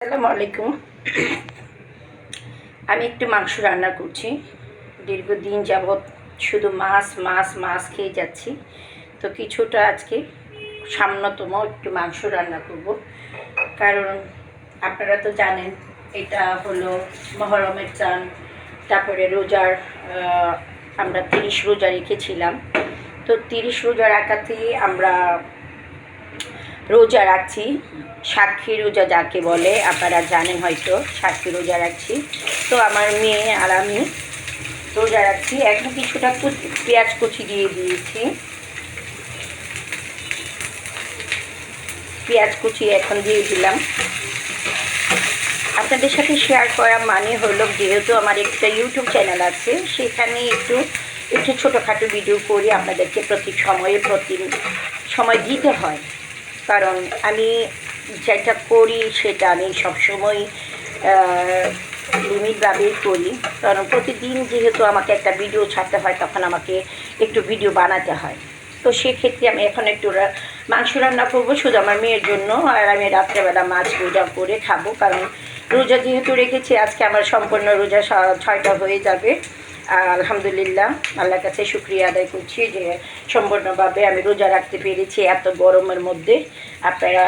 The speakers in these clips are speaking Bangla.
আসসালামু আলাইকুম। আমি একটু মাংস রান্না করছি। দীর্ঘদিন যাবৎ শুধু মাছ মাছ মাছ খেয়ে যাচ্ছি। তো কিছুটা আজকে সামান্যতম একটু মাংস রান্না করব। কারণ আপনারা তো জানেন, এটা হলো মহরমের চান তারপরে রোজার আমরা তিরিশ রোজা রেখেছিলাম। তো তিরিশ রোজা রাখাতেই আমরা রোজা রাখছি। সাক্ষী রোজা যাকে বলে, আপনারা জানেন হয়তো, সাক্ষী রোজা রাখছি। তো আমার মেয়ে আর আমি রোজা রাখছি। এখন কিছুটা পেঁয়াজ কুচি দিয়ে দিয়েছি। পেঁয়াজ কুচি এখন দিয়ে দিলাম। আপনাদের সাথে শেয়ার করা মানে হলো, যেহেতু আমার একটা ইউটিউব চ্যানেল আছে, সেখানে একটু একটু ছোটোখাটো ভিডিও করি। আপনাদেরকে প্রতি সময়ে, প্রতি সময় দিতে হয়। কারণ আমি যেটা করি সেটা আমি সবসময় লিমিটভাবেই করি। কারণ প্রতিদিন যেহেতু আমাকে একটা ভিডিও ছাড়তে হয়, তখন আমাকে একটু ভিডিও বানাতে হয়। তো সেক্ষেত্রে আমি এখন একটু মাংস রান্না করব শুধু আমার মেয়ের জন্য, আর আমি রাত্রেবেলা মাছ রোজা করে খাব। কারণ রোজা যেহেতু রেখেছি, আজকে আমার সম্পূর্ণ রোজা ছয়টা হয়ে যাবে। আলহামদুলিল্লাহ, আল্লাহর কাছে শুক্রিয়া আদায় করছি যে সম্পূর্ণভাবে আমি রোজা রাখতে পেরেছি এত গরমের মধ্যে। আপনারা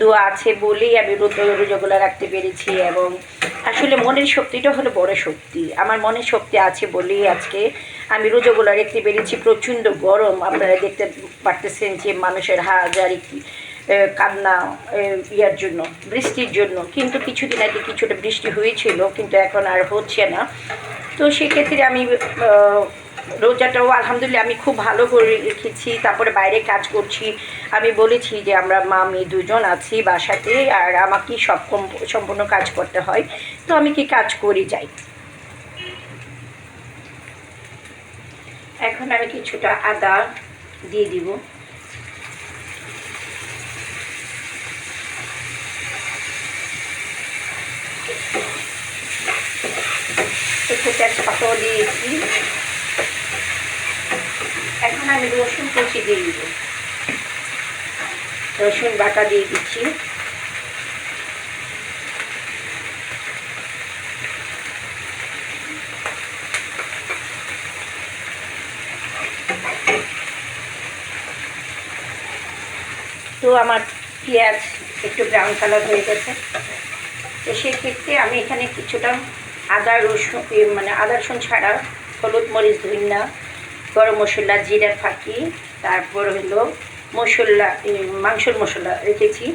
দোয়া আছে বলেই আমি রোজা রোজাগুলো রাখতে পেরেছি এবং আসলে মনের শক্তিটা হলো বড় শক্তি। আমার মনের শক্তি আছে বলেই আজকে আমি রোজাগুলো রাখতে পেরেছি। প্রচণ্ড গরম, আপনারা দেখতে পারতেছেন যে মানুষের হাজারি কান্না ইয়ার জন্য, বৃষ্টির জন্য। কিন্তু কিছুদিন আগে কিছুটা বৃষ্টি হয়েছিল, কিন্তু এখন আর হচ্ছে না। তো সেক্ষেত্রে আমি রোজাটাও আলহামদুলিল্লাহ আমি খুব ভালো করে রেখেছি, তারপরে বাইরে কাজ করছি। আমি বলেছি যে আমরা মা, মেয়ে দুজন আছি বাসাতে, আর আমাকেই সব সম্পূর্ণ কাজ করতে হয়। তো আমি কি কাজ করি যাই। এখন আমি কিছুটা আদা দিয়ে দিব একটু তেজপাতাও দিয়েছি এখন আমি রসুন কুচি দিয়ে দিব। রসুন বাটা দিয়ে দিচ্ছি। তো আমার পেঁয়াজ একটু ব্রাউন কালার হয়ে গেছে। তো সেক্ষেত্রে আমি এখানে কিছুটা আদা, রসুন মানে আদা, রসুন ছাড়া হলুদ মরিচ, ধনিয়া, গরম মশলা জিরার ফাঁকি, তারপর হলো মশলা মাংসর মশলা রেখেছি।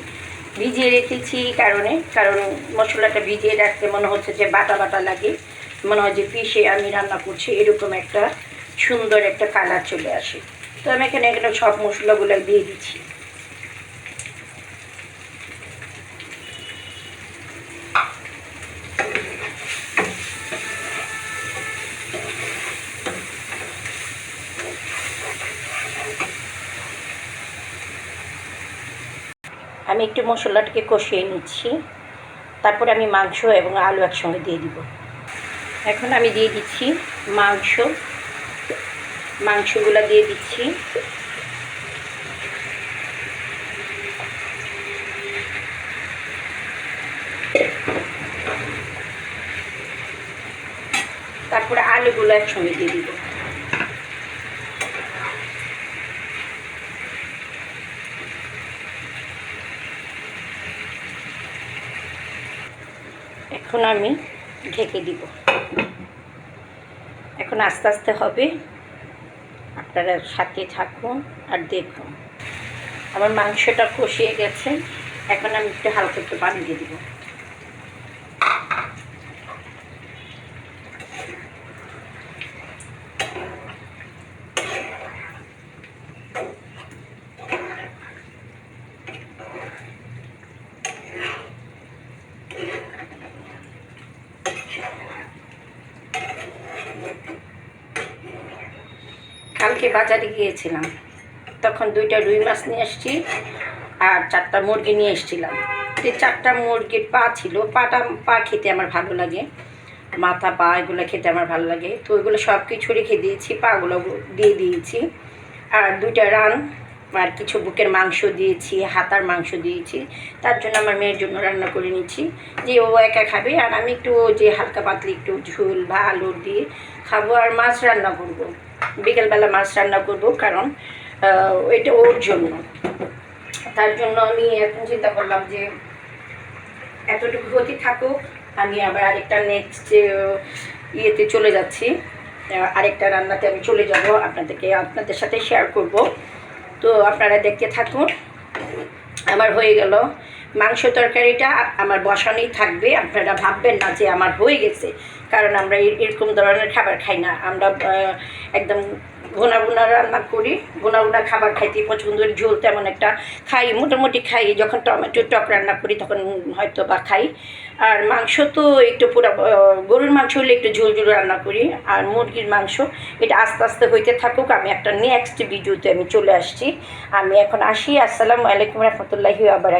ভিজিয়ে রেখেছি কারণে, কারণ মশলাটা ভিজিয়ে রাখতে মনে হচ্ছে যে বাটা বাটা লাগে। মনে হয় যে পিষে আমি রান্না করছি, এরকম একটা সুন্দর একটা কালার চলে আসে। তো আমি এখানে এখানে সব মশলাগুলো দিয়ে দিচ্ছি। আমি একটু মশলাটাকে কষিয়ে নিচ্ছি। তারপরে আমি মাংস এবং আলু একসঙ্গে দিয়ে দিব। এখন আমি দিয়ে দিচ্ছি মাংস। মাংসগুলো দিয়ে দিচ্ছি। তারপরে আলুগুলো একসঙ্গে দিয়ে দিব। এখন আমি ঢেকে দিব। এখন আস্তে আস্তে হবে। আপনারা সাথে থাকুন আর দেখুন। আমার মাংসটা কষিয়ে গেছে। এখন আমি একটু হালকা একটু পানি দিয়ে দিব। কালকে বাজারে গিয়েছিলাম। তখন দুইটা রুই মাছ নিয়ে এসেছি আর চারটা মুরগি নিয়ে এসেছিলাম। এই চারটা মুরগির পা ছিল, পাটা, পা খেতে আমার ভালো লাগে। মাথা, পা, এগুলো খেতে আমার ভালো লাগে। তো ওইগুলো সব কিছু রেখে দিয়েছি, পাগুলো দিয়ে দিয়েছি। আর দুইটা রান আর কিছু বুকের মাংস দিয়েছি, হাতার মাংস দিয়েছি। তার জন্য আমার মেয়ের জন্য রান্না করে নিচ্ছি। যে ও একা খাবে আর আমি একটু যে হালকা পাতলি একটু ঝোল বা আলু দিয়ে খাব আর মাছ রান্না করব। বিকেলবেলা মাছ রান্না করব, কারণ এটা ওর জন্য। তার জন্য আমি এখন চিন্তা করলাম যে, এতটুকু হতে থাকুক, আমি আবার আরেকটা নেক্সট ইয়েতে চলে যাচ্ছি। আরেকটা রান্নাতে আমি চলে যাব, আপনাদেরকে, আপনাদের সাথে শেয়ার করব। তো আপনারা দেখতে থাকুন, আমার হয়ে গেল। মাংস তরকারিটা আমার বসানোই থাকবে, আপনারা ভাববেন না যে আমার হয়ে গেছে। কারণ আমরা এরকম ধরনের খাবার খাই না। আমরা একদম ভুনা ভুনা রান্না করি। ভুনা ভুনা খাবার খাইতে পছন্দ ঝোল তেমন একটা খাই, মোটামুটি খাই। যখন টমেটো টক রান্না করি তখন হয়তো বা খাই। আর মাংস তো একটু পুরো গরুর মাংস হলে একটু ঝোল ঝোল রান্না করি। আর মুরগির মাংস, এটা আস্তে আস্তে হইতে থাকুক, আমি একটা নেক্সট ভিডিওতে আমি চলে আসছি। আমি এখন আসি। আসসালামু আলাইকুম রহমতুল্লাহি আবার